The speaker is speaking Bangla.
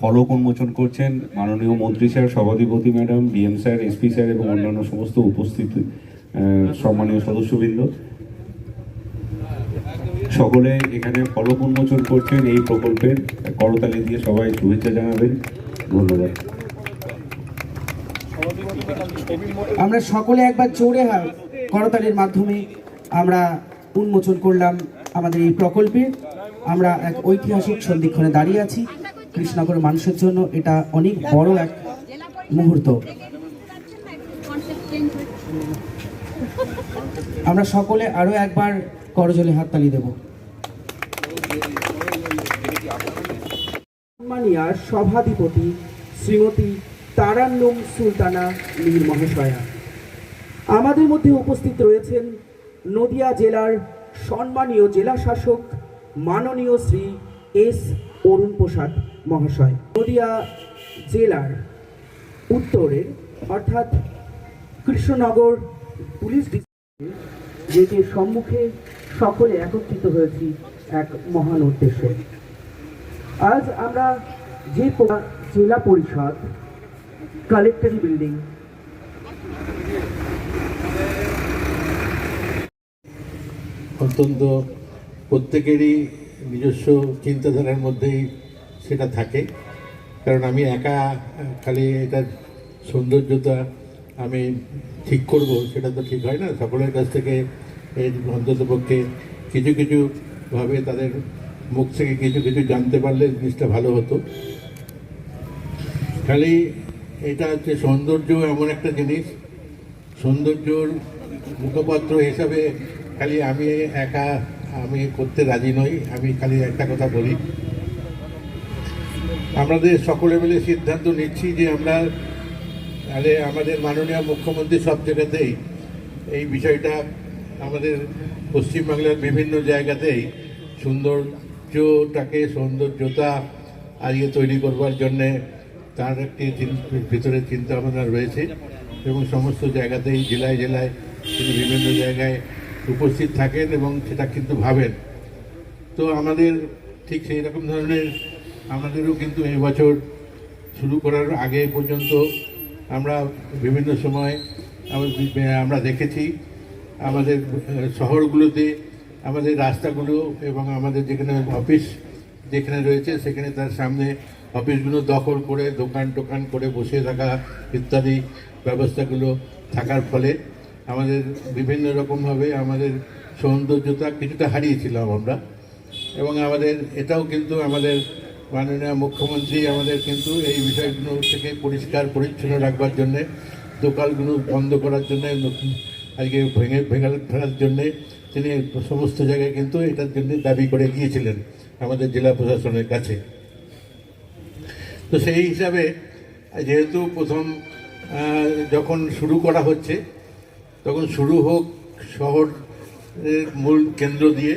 ফলক উন্মোচন করছেন মাননীয় মন্ত্রী স্যার, সভাধিপতি madam, DM sir, SP sir এবং অন্যান্য সমস্ত উপস্থিত সম্মানীয় সদস্যবৃন্দ। সকলে এখানে ফলক উন্মোচন করছেন এই প্রকল্পের করতালি দিয়ে সবাই শুভেচ্ছা জানাবেন। ধন্যবাদ। আমরা সকলে একবার জোরে হা- করতালির মাধ্যমে আমরা উন্মোচন করলাম আমাদের এই প্রকল্পে। আমরা এক ঐতিহাসিক সন্ধিক্ষণে দাঁড়িয়ে আছি। কৃষ্ণনগর মানুষের জন্য এটা অনেক বড় এক মুহূর্ত। আমরা সকলে আরও একবার করজলে হাততালি দেব। মানিয়ার সভাধিপতি শ্রীমতী তারান্নুম সুলতানা মীর মহাশয়া। আমাদের মধ্যে উপস্থিত রয়েছেন নদিয়া জেলার সম্মানীয় জেলা শাসক মাননীয় শ্রী এস অরুণ প্রসাদ মহাশয়। নদিয়া জেলার উত্তরের, অর্থাৎ কৃষ্ণনগর পুলিশ যেটির সম্মুখে সকলে একত্রিত হয়েছি, এক মহান উদ্দেশ্যে। আজ আমরা যে জেলা পরিষদ, কালেক্টরি বিল্ডিং, অত্যন্ত প্রত্যেকেরই নিজস্ব চিন্তাধারার মধ্যেই সেটা থাকে। কারণ আমি একা, খালি এটার সৌন্দর্যতা আমি ঠিক করব, সেটা তো ঠিক হয় না। সকলের কাছ থেকে এই অন্তত পক্ষে কিছু কিছুভাবে তাদের মুখ থেকে কিছু কিছু জানতে পারলে জিনিসটা ভালো হতো। খালি এটা হচ্ছে সৌন্দর্য এমন একটা জিনিস। সৌন্দর্যর মুখপাত্র হিসাবে খালি আমি একা আমি করতে রাজি নই, আমি খালি একটা কথা বলি। আমাদের সকলে মিলে সিদ্ধান্ত নিচ্ছি যে আমরা তাহলে আমাদের মাননীয় মুখ্যমন্ত্রী সব জায়গাতেই এই বিষয়টা আমাদের পশ্চিমবাংলার বিভিন্ন জায়গাতেই সৌন্দর্যটাকে, সৌন্দর্যতা আজকে তৈরি করবার জন্যে তার একটি ভিতরে চিন্তা ভাবনা রয়েছে এবং সমস্ত জায়গাতেই, জেলায় জেলায়, বিভিন্ন জায়গায় উপস্থিত থাকেন এবং সেটা কিন্তু ভাবেন। তো আমাদের ঠিক সেই রকম ধরনের আমাদেরও কিন্তু এবছর শুরু করার আগে পর্যন্ত আমরা বিভিন্ন সময় আমরা দেখেছি, আমাদের শহরগুলোতে আমাদের রাস্তাগুলো এবং আমাদের যেখানে অফিস যেখানে রয়েছে সেখানে তার সামনে অফিসগুলো দখল করে দোকান টোকান করে বসে থাকা ইত্যাদি ব্যবস্থাগুলো থাকার ফলে আমাদের বিভিন্ন রকমভাবে আমাদের সৌন্দর্যতা কিছুটা হারিয়েছিলাম আমরা। এবং আমাদের, এটাও কিন্তু আমাদের মাননীয় মুখ্যমন্ত্রী আমাদের কিন্তু এই বিষয়গুলো থেকে পরিষ্কার, পরিচ্ছন্ন রাখবার জন্যে, দোকানগুলো বন্ধ করার জন্য আজকে ভেঙে ভেঙে ফেলার জন্যে তিনি সমস্ত জায়গায় কিন্তু এটার জন্য দাবি করে গিয়েছিলেন আমাদের জেলা প্রশাসনের কাছে। তো সেই হিসাবে যেহেতু প্রথম যখন শুরু করা হচ্ছে তখন শুরু হোক শহরের মূল কেন্দ্র দিয়ে